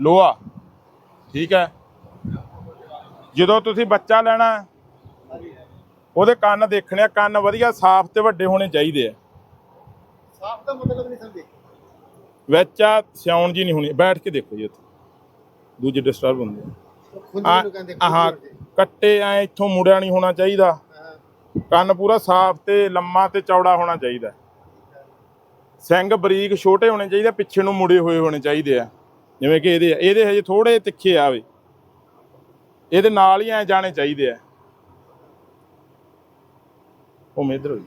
ਲੋਹਾ। ਠੀਕ ਹੈ। ਜਦੋਂ ਤੁਸੀਂ ਬੱਚਾ ਲੈਣਾ ਹੈ, ਉਹਦੇ ਕੰਨ ਦੇਖਣੇ ਆ ਕੰਨ ਵਧੀਆ ਸਾਫ਼ ਤੇ ਵੱਡੇ ਹੋਣੇ ਚਾਹੀਦੇ ਆ। ਸਾਫ਼ ਦਾ ਮਤਲਬ ਨਹੀਂ ਸਮਝੇ। ਵਿੱਚ ਆ ਸਿਆਉਣ ਜੀ ਨਹੀਂ ਹੋਣੀ। ਬੈਠ ਕੇ ਦੇਖੋ ਜੀ ਉੱਥੇ। ਦੂਜੇ ਡਿਸਟਰਬ ਹੁੰਦੇ ਆ। ਆਹ ਕੱਟੇ ਐ ਇੱਥੋਂ ਮੁੜਿਆ ਨਹੀਂ ਹੋਣਾ ਚਾਹੀਦਾ। ਹਾਂ। ਕੰਨ ਪੂਰਾ ਸਾਫ਼ ਤੇ ਲੰਮਾ ਤੇ ਚੌੜਾ ਹੋਣਾ ਚਾਹੀਦਾ। ਸਿੰਘ ਬਰੀਕ ਛੋਟੇ ਹੋਣੇ ਚਾਹੀਦੇ ਪਿੱਛੇ ਨੂੰ ਮੁੜੇ ਹੋਏ ਹੋਣੇ ਚਾਹੀਦੇ ਆ। ਜਿਵੇਂ ਕਿ ਇਹਦੇ ਇਹਦੇ ਹਜੇ ਥੋੜੇ ਤਿੱਖੇ ਆਵੇ ਇਹਦੇ ਨਾਲ ਹੀ ਐ ਜਾਣੇ ਚਾਹੀਦੇ ਆ। ਉਹ ਮੇਦਰ ਹੋਈ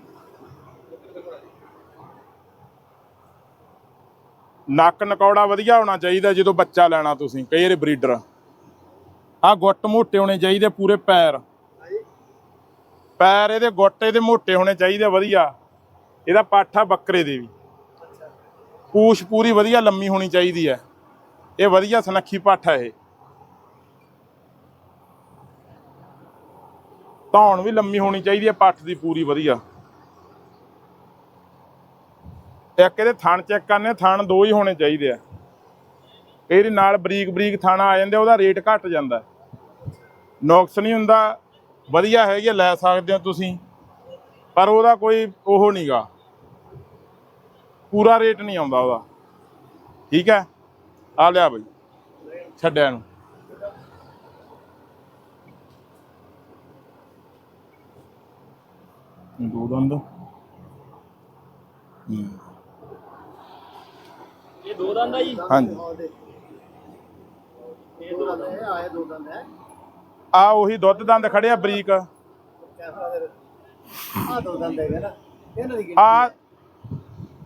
ਨੱਕ ਨਕੌੜਾ ਵਧੀਆ ਹੋਣਾ ਚਾਹੀਦਾ ਜਦੋਂ ਬੱਚਾ ਲੈਣਾ ਤੁਸੀਂ, ਕਈ ਵਾਰੀ ਬਰੀਡਰ। ਆ ਗੁੱਟ ਮੋਟੇ ਹੋਣੇ ਚਾਹੀਦੇ ਪੂਰੇ ਪੈਰ। ਪੈਰ ਇਹਦੇ ਗੁੱਟ ਇਹਦੇ ਮੋਟੇ ਹੋਣੇ ਚਾਹੀਦੇ ਵਧੀਆ। ਇਹਦਾ ਪਾਠਾ ਬੱਕਰੇ ਦੇ ਵੀ। ਪੂਛ ਪੂਰੀ ਵਧੀਆ ਲੰਮੀ ਹੋਣੀ ਚਾਹੀਦੀ ਹੈ। ਇਹ ਵਧੀਆ ਸੁਨੱਖੀ ਹੈ ਇਹ। ਧੌਣ ਵੀ ਲੰਮੀ ਹੋਣੀ ਚਾਹੀਦੀ ਹੈ ਪੱਠ ਦੀ ਪੂਰੀ ਵਧੀਆ। ਇੱਕ ਇਹਦੇ ਥਣ ਚੈੱਕ ਕਰਨੇ ਥਣ ਦੋ ਹੀ ਹੋਣੇ ਚਾਹੀਦੇ ਆ। ਇਹਦੇ ਨਾਲ ਬਰੀਕ ਬਰੀਕ ਥਾਣਾ ਆ ਜਾਂਦੇ ਉਹਦਾ ਰੇਟ ਘਟ ਜਾਂਦਾ। ਨੁਕਸ ਨਹੀਂ ਹੁੰਦਾ ਵਧੀਆ ਹੈਗੀ ਆ, ਲੈ ਸਕਦੇ ਹੋ ਤੁਸੀਂ। ਪਰ ਉਹਦਾ ਕੋਈ ਉਹ ਨਹੀਂਗਾ ਪੂਰਾ ਰੇਟ ਨਹੀਂ ਆਉਂਦਾ ਉਹਦਾ। ਠੀਕ ਹੈ? ਆ ਲਿਆ ਬਈ ਛੱਡਿਆ ਨੂੰ। ਦੋ ਦੰਦ। ਹੂੰ। ਇਹ ਦੋ ਦੰਦ ਆ ਜੀ? ਹਾਂਜੀ। ਇਹ ਦੋ ਦੰਦ ਹੈ ਆਏ ਦੋ ਦੰਦ ਹੈ ਆ ਉਹੀ ਦੁੱਧ ਦੰਦ ਖੜੇ ਆ ਬਰੀਕ। ਆ ਦੋ ਦੰਦ ਹੈਗੇ ਨਾ ਇਹਨਾਂ ਦੀ ਗਿਣਤੀ ਆ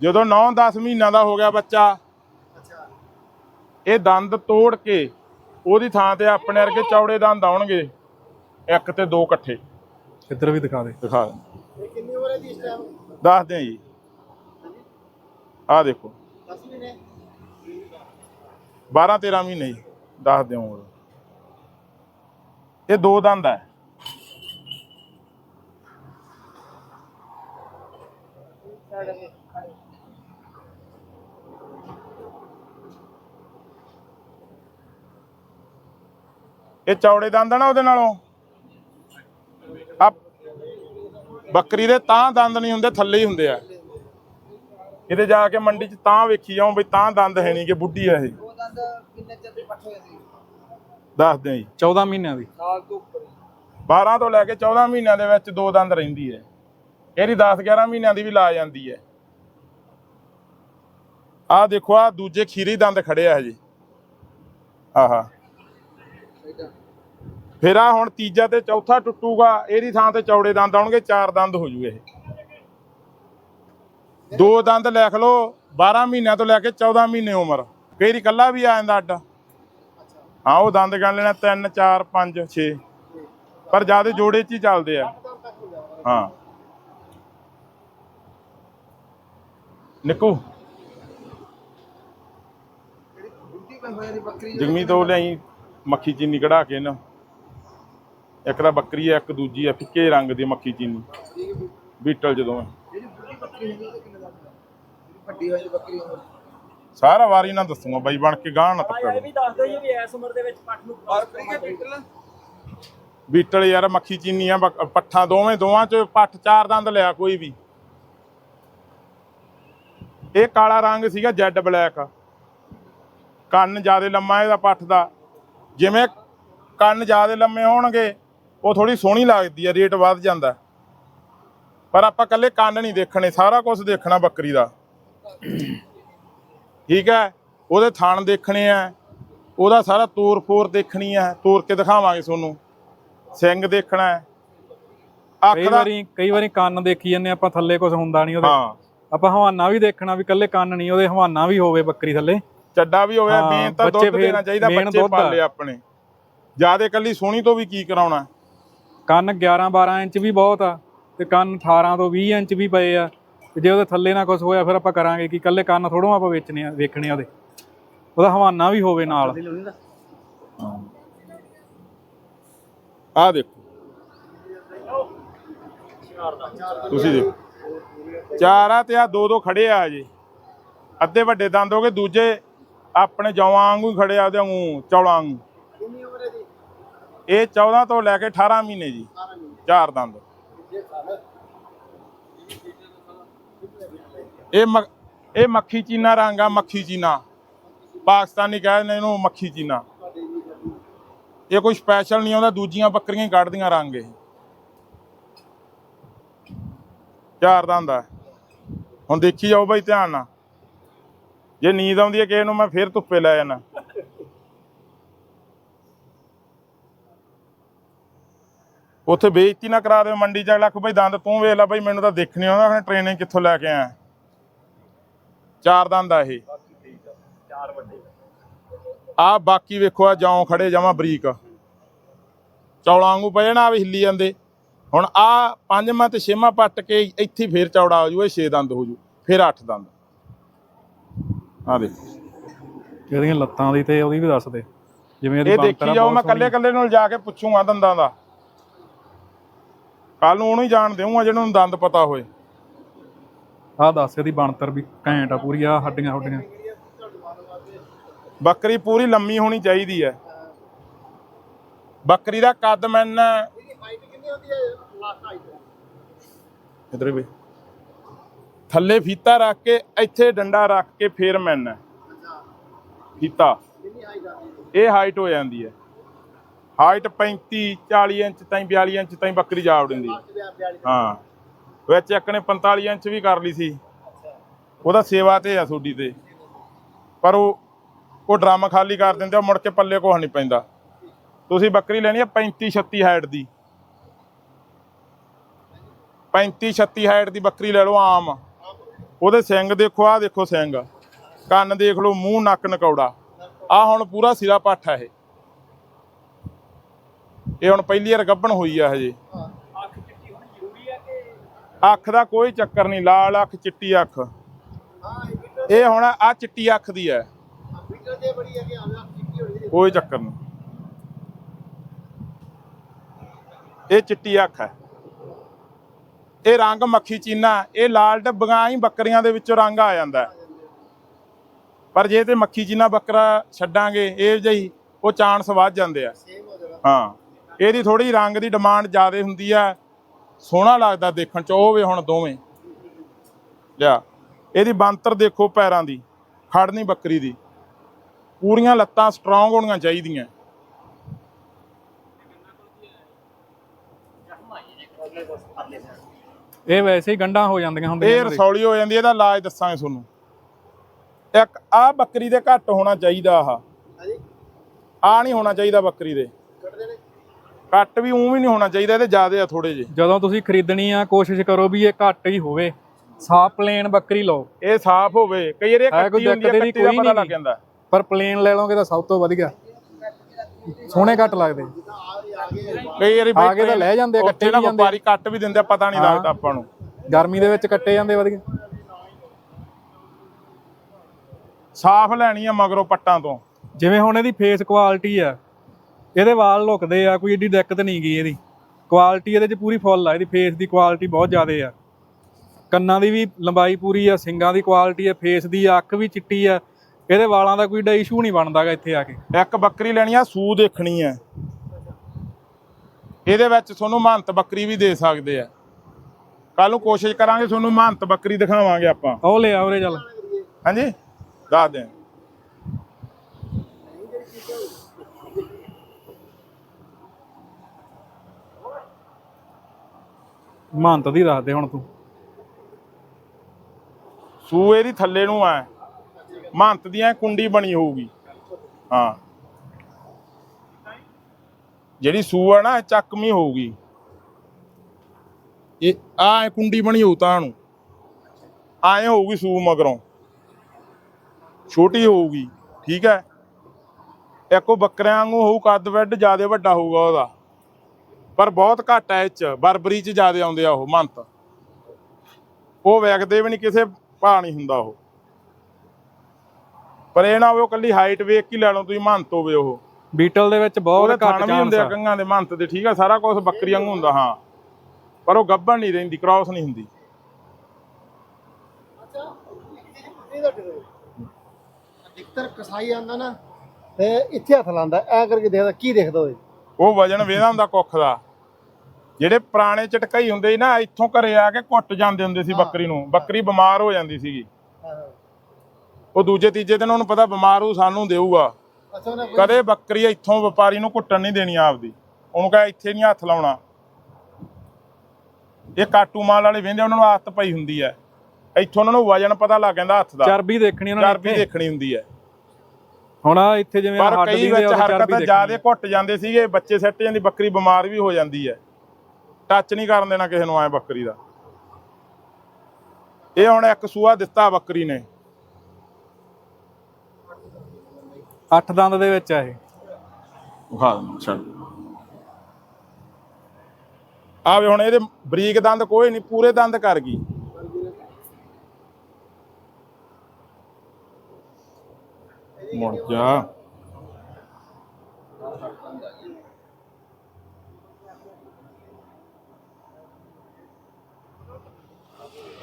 ਜਦੋਂ 9-10 ਮਹੀਨਿਆਂ ਦਾ ਹੋ ਗਿਆ ਬੱਚਾ ਇਹ ਦੰਦ ਤੋੜ ਕੇ ਉਹਦੀ ਥਾਂ ਤੇ ਆਪਣੇ ਵਰਗੇ ਚੌੜੇ ਦੰਦ ਆਉਣਗੇ। ਇੱਕ ਤੇ ਦੋ ਇਕੱਠੇ। ਇੱਧਰ ਵੀ ਦਿਖਾ ਦੇ। ਦਿਖਾ ਇਹ ਕਿੰਨੀ ਉਮਰ ਹੈ ਜੀ ਇਸ ਟਾਈਮ ਦੱਸਦੇ ਆ ਜੀ। ਆ ਦੇਖੋ। 10 ਮਹੀਨੇ? 12 13 ਮਹੀਨੇ ਜੀ। ਦੱਸ ਦਿਓ ਇਹ ਦੋ ਦੰਦ ਹੈ। ਇਹ ਚੌੜੇ ਦੰਦ ਨਾ ਉਹਦੇ ਨਾਲੋਂ। ਆ ਬੱਕਰੀ ਦੇ ਤਾਂ ਦੰਦ ਨਹੀਂ ਹੁੰਦੇ ਥੱਲੇ ਹੀ ਹੁੰਦੇ ਆ। ਕਿਤੇ ਜਾ ਕੇ ਮੰਡੀ 'ਚ ਤਾਂ ਵੇਖੀ ਜਾਓ ਵੀ ਤਾਂ ਦੰਦ ਹੈ ਨਹੀਂ ਕਿ ਬੁੱਢੀ ਆ ਇਹ। ਦੰਦ ਕਿੰਨੇ ਚਿਰ ਦੇ ਪੱਠੇ ਹੋਏ ਸੀ ਦੱਸਦੇ ਆ ਜੀ। 14 ਮਹੀਨਿਆਂ ਦੀ। ਸਾਲ ਤੋਂ ਉੱਪਰ 12 ਤੋਂ ਲੈ ਕੇ 14 ਮਹੀਨਿਆਂ ਦੇ ਵਿੱਚ ਦੋ ਦੰਦ ਰਹਿੰਦੀ ਹੈ। ਇਹਦੀ 10 11 ਮਹੀਨਿਆਂ ਦੀ ਵੀ ਲਾ ਜਾਂਦੀ ਹੈ। ਆਹ ਦੇਖੋ ਆ ਦੂਜੇ ਖੀਰੀ ਦੰਦ ਖੜੇ ਆ ਹਜੇ। ਆਹਾ। ਫਿਰ ਆ ਹੁਣ ਤੀਜਾ ਤੇ ਚੌਥਾ ਟੁੱਟੂਗਾ ਇਹਦੀ ਥਾਂ ਤੇ ਚੌੜੇ ਦੰਦ ਆਉਣਗੇ ਚਾਰ ਦੰਦ ਹੋ ਜੂ ਇਹ। ਦੋ ਦੰਦ ਲਿਖ ਲਓ 12 ਮਹੀਨਿਆਂ ਤੋਂ ਲੈ ਕੇ 14 ਮਹੀਨੇ ਉਮਰ। ਕਈ ਵਾਰੀ ਕੱਲਾ ਵੀ ਆ ਜਾਂਦਾ ਅੱਡ। ਹਾਂ ਉਹ ਦੰਦ ਗਣ ਲੈਣਾ 3 4 5 6 ਪਰ ਜ਼ਿਆਦਾ ਜੋੜੇ ਚ ਹੀ ਚੱਲਦੇ ਆ। ਹਾਂ। ਨਿੱਕੂ। ਜਗਮੀ ਤੋਂ ਲਿਆਈ ਮੱਖੀ ਚੀਨੀ ਕਢਾ ਕੇ ਨਾ ਇੱਕ ਤਾਂ ਬੱਕਰੀ ਆ ਇੱਕ ਦੂਜੀ ਆ ਫਿੱਕੇ ਰੰਗ ਦੀ ਮੱਖੀ ਚੀਨੀ। ਬੀਟਲ ਜਦੋਂ ਬੱਕਰੀ ਵੱਡੀ ਹੋਈ ਬੱਕਰੀ ਉਮਰ ਸਾਰਾ ਵਾਰੀ ਨਾ ਦੱਸੂਗਾ ਬਾਈ ਬਣ ਕੇ ਗਾਹ ਨਾ ਇਹ ਵੀ ਦੱਸ ਦਿਓ ਜੀ ਵੀ ਇਸ ਉਮਰ ਦੇ ਵਿੱਚ ਪੱਟ ਨੂੰ ਬੀਟਲ? ਯਾਰ ਮੱਖੀ ਚੀਨੀ ਆ ਪੱਠਾਂ ਦੋਵੇਂ ਦੋਵਾਂ ਚ ਪੱਠ ਚਾਰ ਦੰਦ ਲਿਆ ਕੋਈ ਵੀ। ਇਹ ਕਾਲਾ ਰੰਗ ਸੀਗਾ ਜੈਡ ਬਲੈਕ। ਕੰਨ ਜਿਆਦੇ ਲੰਮਾ ਇਹਦਾ ਪੱਠ ਦਾ। ਜਿਵੇਂ ਕੰਨ ਜਿਆਦੇ ਲੰਮੇ ਹੋਣਗੇ ਉਹ ਥੋੜੀ ਸੋਹਣੀ ਲੱਗਦੀ ਹੈ ਰੇਟ ਵੱਧ ਜਾਂਦਾ। ਪਰ ਆਪਾਂ ਕੱਲੇ ਕੰਨ ਨਹੀਂ ਦੇਖਣੇ ਸਾਰਾ ਕੁਝ ਦੇਖਣਾ ਬੱਕਰੀ ਦਾ। ਠੀਕ ਹੈ? ਉਹਦੇ ਥਣ ਦੇਖਣੇ ਆ ਉਹਦਾ ਸਾਰਾ ਤੋਰ ਫੋਰ ਦੇਖਣੀ ਹੈ ਤੋਰ ਕੇ ਦਿਖਾਵਾਂਗੇ ਤੁਹਾਨੂੰ। ਸਿੰਘ ਦੇਖਣਾ ਹੈ। ਕਈ ਵਾਰੀ ਕਈ ਵਾਰੀ ਕੰਨ ਦੇਖੀ ਜਾਂਦੇ ਆਪਾਂ ਥੱਲੇ ਕੁਝ ਹੁੰਦਾ ਨਹੀਂ ਉਹਦੇ। ਹਾਂ। ਆਪਾਂ ਹਵਾਨਾ ਵੀ ਦੇਖਣਾ ਵੀ ਕੱਲੇ ਕੰਨ ਨਹੀਂ ਉਹਦੇ ਹਵਾਨਾ ਵੀ ਹੋਵੇ ਬੱਕਰੀ ਥੱਲੇ। ਚੱਡਾ ਵੀ ਹੋਵੇ ਮੇਨ ਤਾਂ ਦੁੱਧ ਦੇਣਾ ਚਾਹੀਦਾ ਬੱਚੇ ਆ। ਪਾਲੇ ਆਪਣੇ। ਜਿਆਦੇ ਕੱਲੀ ਸੋਹਣੀ ਤੋਂ ਵੀ ਕੀ ਕਰਾਉਣਾ? ਕੰਨ 11 12 ਇੰਚ ਵੀ ਬਹੁਤ ਆ ਤੇ ਕੰਨ 18 ਤੋਂ 20 ਇੰਚ ਵੀ ਪਏ ਆ। ਤੇ ਜੇ ਉਹਦੇ ਥੱਲੇ ਨਾ ਕੁਝ ਹੋਇਆ ਫਿਰ ਆਪਾਂ ਕਰਾਂਗੇ ਕਿ ਕੱਲੇ ਕੰਨ ਥੋੜੋਂ ਆਪਾਂ ਵੇਚਣੇ ਆ ਵੇਖਣੇ ਆ ਉਹਦੇ। ਉਹਦਾ ਹਵਾਨਾ ਵੀ ਹੋਵੇ ਨਾਲ। ਆਹ ਦੇਖੋ। ਤੁਸੀਂ ਦੇਖੋ। ਚਾਰ ਆ ਤੇ ਆ ਦੋ ਦੋ ਖੜੇ ਆ ਜੀ ਅੱਧੇ ਵੱਡੇ ਦੰਦ ਹੋ ਗਏ ਦੂਜੇ ਆਪਣੇ ਜੌਆਂ ਵਾਂਗੂ ਖੜੇ ਆ ਉਹਦੇ ਵਾਂਗੂ ਚੌਲਾਂ ਵਾਂਗੂ। ਇਹ 14 ਤੋਂ ਲੈ ਕੇ 18 ਮਹੀਨੇ ਜੀ, ਚਾਰ ਦੰਦ। ਇਹ ਇਹ ਮੱਖੀ ਚੀਨਾ ਰੰਗ ਆ, ਮੱਖੀ ਚੀਨਾ। ਪਾਕਿਸਤਾਨੀ ਕਹਿੰਦੇ ਨੇ ਇਹਨੂੰ ਮੱਖੀ ਚੀਨਾ। ਇਹ ਕੋਈ ਸਪੈਸ਼ਲ ਨਹੀਂ ਆਉਂਦਾ, ਦੂਜੀਆਂ ਬੱਕਰੀਆਂ ਹੀ ਕੱਢਦੀਆਂ ਰੰਗ ਇਹ। ਚਾਰ ਦੰਦ ਆ। ਹੁਣ ਦੇਖੀ ਜਾਓ ਬਾਈ ਧਿਆਨ ਨਾਲ। ਜੇ ਨੀਂਦ ਆਉਂਦੀ ਹੈ ਕਿਸੇ ਨੂੰ, ਮੈਂ ਫੇਰ ਧੁੱਪੇ ਲੈ ਜਾਣਾ ਉੱਥੇ ਬੇਇੱਜ਼ਤੀ ਨਾ ਕਰਾ ਦੇ ਮੰਡੀ ਚ ਲੱਖ ਬਈ ਦੰਦ ਤੂੰ ਵੇਖ ਲੈ ਬਈ ਮੈਨੂੰ ਤਾਂ ਦੇਖ ਨਹੀਂ ਆਉਂਦਾ ਮੈਂ ਟ੍ਰੇਨਿੰਗ ਕਿੱਥੋਂ ਲੈ ਕੇ ਆਇਆ। ਚਾਰ ਦੰਦ ਆ ਇਹ। ਚਾਰ ਵੱਡੇ ਆ ਬਾਕੀ ਵੇਖੋ ਆ ਜੌਂ ਖੜੇ ਜਮਾ ਬਰੀਕ। ਚੌਲਾਂ ਵਾਂਗੂ ਪਏ ਨਾ ਵੀ ਹਿੱਲੀ ਜਾਂਦੇ। ਹੁਣ ਆ ਪੰਜਵਾਂ ਤੇ ਛੇਵਾਂ ਪੱਟ ਕੇ ਇੱਥੇ ਫੇਰ ਚੌੜਾ ਹੋ ਜੂ ਇਹ ਛੇ ਦੰਦ ਹੋ ਜੂ ਫਿਰ ਅੱਠ ਦੰਦ। ਆ ਦੇਖੋ। ਇਹਦੀਆਂ ਲੱਤਾਂ ਦੀ ਤੇ ਉਹਦੀ ਵੀ ਦੱਸ ਦੇ। ਜਿਵੇਂ ਇਹਦੀ ਇਹ ਦੇਖੀ ਜਾਓ ਮੈਂ ਕੱਲੇ ਕੱਲੇ ਨੂੰ ਜਾ ਕੇ ਪੁੱਛੂਗਾ ਦੰਦਾਂ ਦਾ। ਕੱਲ ਨੂੰ ਉਹਨੂੰ ਹੀ ਜਾਣ ਦੇਵਾਂਗਾ ਜਿਹਨੂੰ ਨੂੰ ਦੰਦ ਪਤਾ ਹੋਏ। ਆਹ ਦੱਸ ਇਹਦੀ ਬਣਤਰ ਵੀ ਘੈਂਟ ਆ ਪੂਰੀ ਆ ਹੱਡੀਆਂ ਹੁੱਡੀਆਂ। ਬੱਕਰੀ ਪੂਰੀ ਲੰਮੀ ਹੋਣੀ ਚਾਹੀਦੀ ਹੈ। ਬੱਕਰੀ ਦਾ ਕੱਦ ਮੈਨ ਇਧਰ ਵੀ। ਥੱਲੇ ਫੀਤਾ ਰੱਖ ਕੇ ਇੱਥੇ ਡੰਡਾ ਰੱਖ ਕੇ ਫੇਰ ਮੈਨ ਫੀਤਾ। ਇਹ ਹਾਈਟ ਹੋ ਜਾਂਦੀ ਹੈ। ਹਾਈਟ 35 40 ਇੰਚ ਤਾਈਂ 42 ਇੰਚ ਤਾਈਂ ਬੱਕਰੀ ਜਾ ਵੜਦੀ ਹਾਂ। ਵਿੱਚ ਇੱਕ ਨੇ 45 ਇੰਚ ਵੀ ਕਰ ਲਈ ਸੀ। ਉਹਦਾ ਸੇਵਾ ਤੇ ਆ ਤੁਹਾਡੀ ਤੇ। ਪਰ ਉਹ ਉਹ ਡਰਮ ਖਾਲੀ ਕਰ ਦਿੰਦੇ ਆ ਮੁੜ ਕੇ ਪੱਲੇ ਕੋਹ ਨਹੀਂ ਪੈਂਦਾ। ਤੁਸੀਂ ਬੱਕਰੀ ਲੈਣੀ ਆ 35 36 ਹਾਈਟ ਦੀ। 35 36 ਹਾਈਟ ਦੀ ਬੱਕਰੀ ਲੈ ਲਓ ਆਮ। ਉਹਦੇ ਸਿੰਗ ਦੇਖੋ ਆ ਦੇਖੋ ਸਿੰਗ ਕੰਨ ਦੇਖ ਲਓ, ਮੂੰਹ ਨੱਕ ਨਕੌੜਾ। ਆ ਹੁਣ ਪੂਰਾ ਸਿਰਾ ਪੱਠ ਆ ਇਹ। ਇਹ ਹੁਣ ਪਹਿਲੀ ਵਾਰ ਗੱਭਣ ਹੋਈ ਆ ਹਜੇ ਅੱਖ ਚਿੱਟੀ ਹੋਣੀ ਜ਼ਰੂਰੀ ਹੈ ਕਿ ਅੱਖ ਦਾ ਕੋਈ ਚੱਕਰ ਨਹੀਂ ਲਾਲ ਅੱਖ ਚਿੱਟੀ ਅੱਖ। ਇਹ ਹੁਣ ਆ ਚਿੱਟੀ ਅੱਖ ਦੀ ਹੈ ਕੋਈ ਚੱਕਰ ਨਹੀਂ। ਇਹ ਚਿੱਟੀ ਅੱਖ ਹੈ ਇਹ ਰੰਗ ਮੱਖੀ ਚੀਨਾ ਇਹ ਲਾਲ ਡੱਬੀਆਂ ਹੀ ਬੱਕਰੀਆਂ ਦੇ ਵਿੱਚੋਂ ਰੰਗ ਆ ਜਾਂਦਾ। ਪਰ ਜੇ ਤੇ ਮੱਖੀ ਚੀਨਾ ਬੱਕਰਾ ਛੱਡਾਂਗੇ ਇਹ ਜਿਹੀ ਉਹ ਚਾਂਸ ਵੱਧ ਜਾਂਦੇ ਆ। ਹਾਂ। ਇਹਦੀ ਥੋੜੀ ਰੰਗ ਦੀ ਡਿਮਾਂਡ ਜ਼ਿਆਦਾ ਹੁੰਦੀ ਆ। ਸੋਹਣਾ ਲੱਗਦਾ ਦੇਖਣ ਚ ਉਹ ਵੇ ਹੁਣ ਦੋਵੇਂ। ਲਿਆ ਇਹਦੀ ਬੰਤਰ ਦੇਖੋ ਪੈਰਾਂ ਦੀ ਖੜਨੀ ਬੱਕਰੀ ਦੀ। ਪੂਰੀਆਂ ਲੱਤਾਂ ਸਟਰੋਂਗ ਹੋਣੀਆਂ ਚਾਹੀਦੀਆਂ। ਇਹ ਵੈਸੇ ਹੀ ਗੰਢਾਂ ਹੋ ਜਾਂਦੀਆਂ ਹੁੰਦੀਆਂ ਇਹ। ਰਸੌਲੀ ਹੋ ਜਾਂਦੀ ਹੈ, ਇਹਦਾ ਇਲਾਜ ਦੱਸਾਂਗੇ ਤੁਹਾਨੂੰ। ਇੱਕ ਆ ਬੱਕਰੀ ਦੇ ਘੱਟ ਹੋਣਾ ਚਾਹੀਦਾ ਆਹ। ਹਾਂਜੀ। ਆ ਨਹੀਂ ਹੋਣਾ ਚਾਹੀਦਾ ਬੱਕਰੀ ਦੇ। ਘੱਟ ਵੀ ਉਂ ਵੀ ਨਹੀਂ ਹੋਣਾ ਚਾਹੀਦਾ ਇਹਦੇ ਜ਼ਿਆਦੇ ਆ ਥੋੜੇ ਜਿਹੇ। ਜਦੋਂ ਤੁਸੀਂ ਖਰੀਦਣੀ ਆ ਕੋਸ਼ਿਸ਼ ਕਰੋ ਵੀ ਇਹ ਘੱਟ ਹੀ ਹੋਵੇ। ਸਾਫ਼ ਪਲੇਨ ਬੱਕਰੀ ਲਓ। ਇਹ ਸਾਫ਼ ਹੋਵੇ। ਕਈ ਵਾਰ ਇਹ ਕੱਟੀ ਹੁੰਦੀ ਹੈ ਕੱਟੀ ਦਾ ਕੋਈ ਪਤਾ ਨਹੀਂ। ਲੱਗ ਜਾਂਦਾ। ਪਰ ਪਲੇਨ ਲੈ ਲਓਗੇ ਤਾਂ ਸਭ ਤੋਂ ਵਧੀਆ। ਸੋਹਣੇ ਘੱਟ ਲੱਗਦੇ। ਕਈ ਵਾਰੀ ਆ ਕੇ ਤਾਂ ਲੈ ਜਾਂਦੇ ਕੱਟੇ ਵੀ ਜਾਂਦੇ। ਵਪਾਰੀ ਕੱਟ ਵੀ ਦਿੰਦੇ ਪਤਾ ਨਹੀਂ। ਲੱਗਦਾ ਆਪਾਂ ਨੂੰ। ਗਰਮੀ ਦੇ ਵਿੱਚ ਕੱਟੇ ਜਾਂਦੇ ਵਧੀਆ। ਸਾਫ਼ ਲੈਣੀ ਆ ਮਗਰੋਂ ਪੱਟਾਂ ਤੋਂ। ਜਿਵੇਂ ਹੁਣ ਇਹਦੀ ਫੇਸ ਕੁਆਲਿਟੀ ਆ। ਇਹਦੇ ਵਾਲ ਲੁਕਦੇ ਆ ਕੋਈ ਏਡੀ ਦਿੱਕਤ ਨਹੀਂ ਗਈ ਇਹਦੀ। ਕੁਆਲਿਟੀ ਇਹਦੇ 'ਚ ਪੂਰੀ ਫੁੱਲ ਆ ਇਹਦੀ ਫੇਸ ਦੀ ਕੁਆਲਿਟੀ ਬਹੁਤ ਜ਼ਿਆਦਾ ਆ। ਕੰਨਾਂ ਦੀ ਵੀ ਲੰਬਾਈ ਪੂਰੀ ਆ ਸਿੰਗਾਂ ਦੀ ਕੁਆਲਿਟੀ ਆ ਫੇਸ ਦੀ ਅੱਖ ਵੀ ਚਿੱਟੀ ਆ। ਇਹਦੇ ਵਾਲਾਂ ਦਾ ਕੋਈ ਡਾ ਇਸ਼ੂ ਨਹੀਂ ਬਣਦਾਗਾ ਇੱਥੇ ਆ ਕੇ। ਇੱਕ ਬੱਕਰੀ ਲੈਣੀ ਆ ਸੂ ਦੇਖਣੀ ਆ। ਇਹਦੇ ਵਿੱਚ ਤੁਹਾਨੂੰ ਮਹੰਤ ਬੱਕਰੀ ਵੀ ਦੇ ਸਕਦੇ ਆ। ਕੱਲ ਨੂੰ ਕੋਸ਼ਿਸ਼ ਕਰਾਂਗੇ ਤੁਹਾਨੂੰ ਮਹੰਤ ਬੱਕਰੀ ਦਿਖਾਵਾਂਗੇ ਆਪਾਂ। ਉਹ ਲੈ ਆ ਉਰੇ ਚੱਲ। ਹਾਂਜੀ? ਦੱਸ ਦੇ ਮਹੰਤ ਦੀ ਦੱਸ ਦੇ ਹੁਣ ਤੂੰ। ਸੂ ਇਹਦੀ ਥੱਲੇ ਨੂੰ ਆ ਮਹੰਤ ਦੀ ਐ ਕੁੰਡੀ ਬਣੀ ਹੋਊਗੀ। ਹਾਂ। ਜਿਹੜੀ ਸੂ ਆ ਨਾ, ਇਹ ਚੱਕਵੀਂ ਹੋਊਗੀ। ਇਹ ਆ ਕੁੰਡੀ ਬਣੀ ਹੋਊ ਤਾਂ ਨੂੰ। ਆਏ ਹੋਊਗੀ ਸੂ ਮਗਰੋਂ। ਛੋਟੀ ਹੋਊਗੀ, ਠੀਕ ਹੈ ਇੱਕੋ ਬੱਕਰਿਆਂ ਵਾਂਗੂ ਹੋਊ, ਕੱਦ ਵੱਡ ਜ਼ਿਆਦਾ ਵੱਡਾ ਹੋਊਗਾ ਉਹਦਾ। ਪਰ ਬਹੁਤ ਘੱਟ ਹੈ ਇਹ ਚ ਬਰਬਰੀ ਚ ਜ਼ਿਆਦਾ ਆਉਂਦੇ ਆ ਉਹ ਮੰਤ। ਉਹ ਵੇਖਦੇ ਵੀ ਨਹੀਂ ਕਿਸੇ ਭਾਅ ਨਹੀਂ ਹੁੰਦਾ ਉਹ। ਪਰ ਇਹ ਨਾ ਉਹ ਕੱਲੀ ਹਾਈਟ ਵੇਖ ਕੇ ਹੀ ਲੈ ਲਓ ਤੁਸੀਂ ਮੰਤ ਹੋਵੇ ਉਹ। ਬੀਟਲ ਦੇ ਵਿੱਚ ਬਹੁਤ ਘੱਟ ਵੀ ਹੁੰਦੇ ਆ ਚਾਂਸ ਕੰਗਾਂ ਦੇ ਮੰਤ ਦੇ ਠੀਕ ਆ ਸਾਰਾ ਕੁਝ ਬੱਕਰੀ ਵਾਂਗੂ ਹੁੰਦਾ ਹਾਂ। ਪਰ ਉਹ ਗੱਭਣ ਨਹੀਂ ਰਹਿੰਦੀ ਕ੍ਰਾਸ ਨਹੀਂ ਹੁੰਦੀ। ਮਿੱਤਰ ਕਸਾਈ ਆਂਦਾ ਨਾ ਤੇ ਇੱਥੇ ਹੱਥ ਲਾਉਂਦਾ ਐ ਕਰਕੇ ਦੇਖਦਾ ਕੀ ਦੇਖਦਾ ਉਹ। ਵਜਨ ਵੇਦਾ ਹੁੰਦਾ ਕੁੱਖ ਦਾ। ਜਿਹੜੇ ਪੁਰਾਣੇ ਚਟਕਈ ਹੁੰਦੇ ਸੀ ਨਾ ਇੱਥੋਂ ਘਰੇ ਆ ਕੇ ਕੁੱਟ ਜਾਂਦੇ ਹੁੰਦੇ ਸੀ ਬੱਕਰੀ ਨੂੰ। ਬੱਕਰੀ ਬਿਮਾਰ ਹੋ ਜਾਂਦੀ ਸੀਗੀ। ਉਹ ਦੂਜੇ ਤੀਜੇ ਦਿਨ ਉਹਨੂੰ ਪਤਾ ਬਿਮਾਰ ਹੋ ਸਾਨੂੰ ਦੇਊਗਾ। ਕਦੇ ਬੱਕਰੀ ਇੱਥੋਂ ਵਪਾਰੀ ਨੂੰ ਕੁੱਟਣ ਨਹੀਂ ਦੇਣੀ ਆਪਦੀ। ਉਹਨੂੰ ਕਹੇ ਇੱਥੇ ਨਹੀਂ ਹੱਥ ਲਾਉਣਾ। ਇਹ ਕਾਟੂ ਮਾਲ ਵਾਲੇ ਵੇਂਦੇ ਉਹਨਾਂ ਨੂੰ ਆਦਤ ਪਈ ਹੁੰਦੀ ਹੈ। ਇੱਥੋਂ ਉਹਨਾਂ ਨੂੰ ਵਜਨ ਪਤਾ ਲੱਗ ਜਾਂਦਾ ਹੱਥ ਦਾ। ਚਰਬੀ ਦੇਖਣੀ ਉਹਨਾਂ ਚਰਬੀ ਨੇ ਦੇਖਣੀ ਹੁੰਦੀ ਹੈ। ਹੁਣ ਇੱਥੇ ਜਿਵੇਂ ਪਰ ਹੱਡ ਕਈ ਦੀ ਵਿੱਚ ਚਰਬੀ ਹਰਕਤਾਂ ਦੇਖਣੀ ਜ਼ਿਆਦਾ ਘੁੱਟ ਜਾਂਦੇ ਸੀਗੇ ਬੱਚੇ ਸੱਟ ਜਾਂਦੀ ਬੱਕਰੀ ਬਿਮਾਰ ਵੀ ਹੋ ਜਾਂਦੀ ਹੈ। ਟੱਚ ਨਹੀਂ ਕਰਨ ਦੇਣਾ ਕਿਸੇ ਨੂੰ ਐ ਬੱਕਰੀ ਦਾ। ਇਹ ਹੁਣ ਇੱਕ ਸੂਆ ਦਿੱਤਾ ਬੱਕਰੀ ਨੇ। ਅੱਠ ਦੰਦ ਦੇ ਵਿੱਚ ਆ ਇਹ। ਦਿੰਦਾ ਛੱਡ। ਆਵੇ ਹੁਣ ਇਹਦੇ ਬਰੀਕ ਦੰਦ ਕੋਈ ਨਹੀਂ ਪੂਰੇ ਦੰਦ ਕਰ ਗਈ। ਮੁੜ ਜਾ।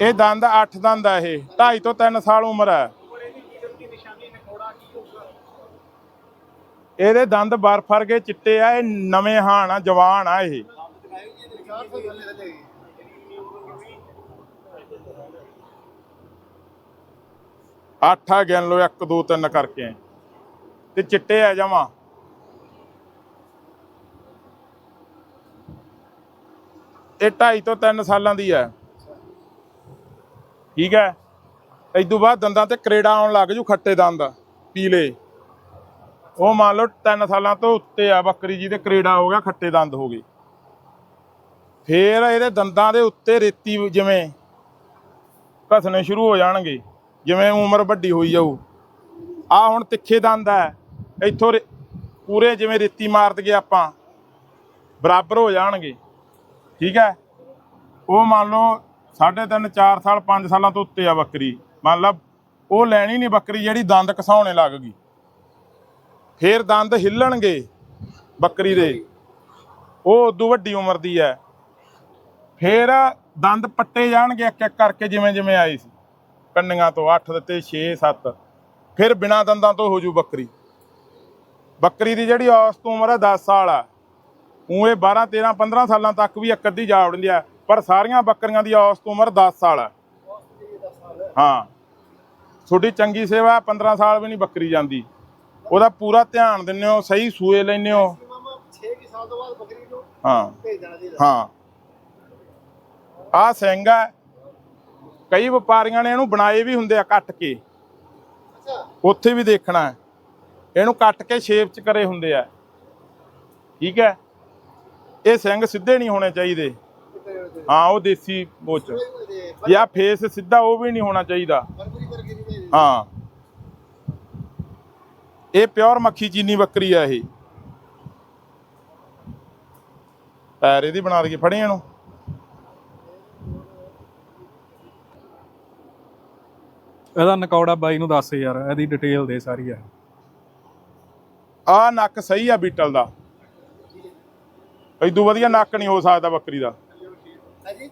ਇਹ ਦੰਦ 8 ਦੰਦ ਆ ਇਹ 2.5 ਤੋਂ 3 ਸਾਲ ਉਮਰ ਹੈ। ਇਹਦੇ ਦੰਦ ਬਰਫ ਵਰਗੇ ਚਿੱਟੇ ਆ, ਇਹ ਨਵੇਂ ਹਾਣ ਆ, ਜਵਾਨ ਆ ਇਹ। ਅੱਠ ਆ ਗਿਣ ਲਓ 1 2 3 ਕਰਕੇ। ਤੇ ਚਿੱਟੇ ਆ ਜਮਾ। ਇਹ 2.5 ਤੋਂ 3 ਸਾਲਾਂ ਦੀ ਹੈ ਠੀਕ ਹੈ? ਇਦੋਂ ਬਾਅਦ ਦੰਦਾਂ ਤੇ ਕਰੇੜਾ ਆਉਣ ਲੱਗ ਜੂ, ਖੱਟੇ ਦੰਦ, ਪੀਲੇ। ਉਹ ਮੰਨ ਲਓ 3 ਸਾਲਾਂ ਤੋਂ ਉੱਤੇ ਆ ਬੱਕਰੀ ਜੀ ਦੇ ਕਰੇੜਾ ਹੋ ਗਿਆ, ਖੱਟੇ ਦੰਦ ਹੋ ਗਏ। ਫੇਰ ਇਹਦੇ ਦੰਦਾਂ ਦੇ ਉੱਤੇ ਰੇਤੀ ਜਿਵੇਂ ਘਸਣੇ ਸ਼ੁਰੂ ਹੋ ਜਾਣਗੇ, ਜਿਵੇਂ ਉਮਰ ਵੱਡੀ ਹੋਈ ਜਾਊ। ਆ ਹੁਣ ਤਿੱਖੇ ਦੰਦ ਹੈ। ਇੱਥੋਂ ਰੇ- ਪੂਰੇ ਜਿਵੇਂ ਰੇਤੀ ਮਾਰ ਦਈਏ ਆਪਾਂ, ਬਰਾਬਰ ਹੋ ਜਾਣਗੇ। ਠੀਕ ਹੈ? ਉਹ ਮੰਨ ਲਓ 3.5 4 ਸਾਲ 5 ਸਾਲਾਂ ਤੋਂ ਉੱਤੇ ਆ ਬੱਕਰੀ। ਮੰਨ ਲਾ, ਉਹ ਲੈਣੀ ਨਹੀਂ ਬੱਕਰੀ ਜਿਹੜੀ ਦੰਦ ਘਸਾਉਣੇ ਲੱਗ ਗਈ। ਫੇਰ ਦੰਦ ਹਿੱਲਣਗੇ ਬੱਕਰੀ ਦੇ। ਉਹ ਉਦੋਂ ਵੱਡੀ ਉਮਰ ਦੀ ਹੈ ਫੇਰ ਦੰਦ ਪੱਟੇ ਜਾਣਗੇ ਇੱਕ ਇੱਕ ਕਰਕੇ, ਜਿਵੇਂ ਜਿਵੇਂ ਆਏ ਸੀ। ਕੰਨੀਆਂ ਤੋਂ 8 ਦਿੱਤੇ 6 7 ਫਿਰ ਬਿਨਾ ਦੰਦਾਂ ਤੋਂ ਹੋ ਜੂ ਬੱਕਰੀ। ਬੱਕਰੀ ਦੀ ਜਿਹੜੀ ਔਸਤ ਉਮਰ ਹੈ 10 ਸਾਲ ਆ। ਉਹ ਇਹ 12 13 15 ਸਾਲਾਂ ਤੱਕ ਵੀ ਇੱਕ ਅੱਧੀ ਜਾ ਵੜਦੀ ਆ ਪਰ ਸਾਰੀਆਂ ਬੱਕਰੀਆਂ ਦੀ ਔਸਤ ਉਮਰ 10 ਸਾਲ ਹੈ। ਹਾਂ। ਤੁਹਾਡੀ ਚੰਗੀ ਸੇਵਾ 15 ਸਾਲ ਵੀ ਨਹੀਂ ਬੱਕਰੀ ਜਾਂਦੀ। ਉਹਦਾ ਪੂਰਾ ਧਿਆਨ ਦਿੰਦੇ ਹੋ, ਸਹੀ ਸੂਏ ਲੈਂਦੇ ਹੋ। 6 ਸਾਲ ਤੋਂ ਬਾਅਦ ਬੱਕਰੀ ਨੂੰ ਹਾਂ। ਭੇਜ ਦੇਣਾ ਚਾਹੀਦਾ ਹਾਂ। ਆ ਸਿੰਘ ਹੈ। ਕਈ ਵਪਾਰੀਆਂ ਨੇ ਇਹਨੂੰ ਬਣਾਏ ਵੀ ਹੁੰਦੇ ਆ ਕੱਟ ਕੇ। ਅੱਛਾ ਉੱਥੇ ਵੀ ਦੇਖਣਾ ਹੈ। ਇਹਨੂੰ ਕੱਟ ਕੇ ਸ਼ੇਪ ਚ ਕਰੇ ਹੁੰਦੇ ਆ। ਠੀਕ ਹੈ। ਇਹ ਸਿੰਘ ਸਿੱਧੇ ਨਹੀਂ ਹੋਣੇ ਚਾਹੀਦੇ। ਹਾਂ ਉਹ ਦੇਸੀ ਬੋਚ ਜਾਂ ਫੇਸ ਸਿੱਧਾ ਉਹ ਵੀ ਨਹੀਂ ਹੋਣਾ ਚਾਹੀਦਾ। ਹਾਂ। ਇਹ ਪਿਓਰ ਮੱਖੀ ਚੀਨੀ ਬੱਕਰੀ ਆ ਇਹ। ਪੈਰ ਇਹਦੀ ਬਣਾ ਦਈਏ ਫੜੇ ਇਹਨੂੰ। ਇਹਦਾ ਨਕੌੜਾ ਬਾਈ ਨੂੰ ਦੱਸ ਯਾਰ ਇਹਦੀ ਡਿਟੇਲ ਦੇ ਸਾਰੀ ਆ। ਆ ਨੱਕ ਸਹੀ ਆ ਬੀਟਲ ਦਾ। ਇਦੋਂ ਵਧੀਆ ਨੱਕ ਨਹੀਂ ਹੋ ਸਕਦਾ ਬੱਕਰੀ ਦਾ। ਹਾਂਜੀ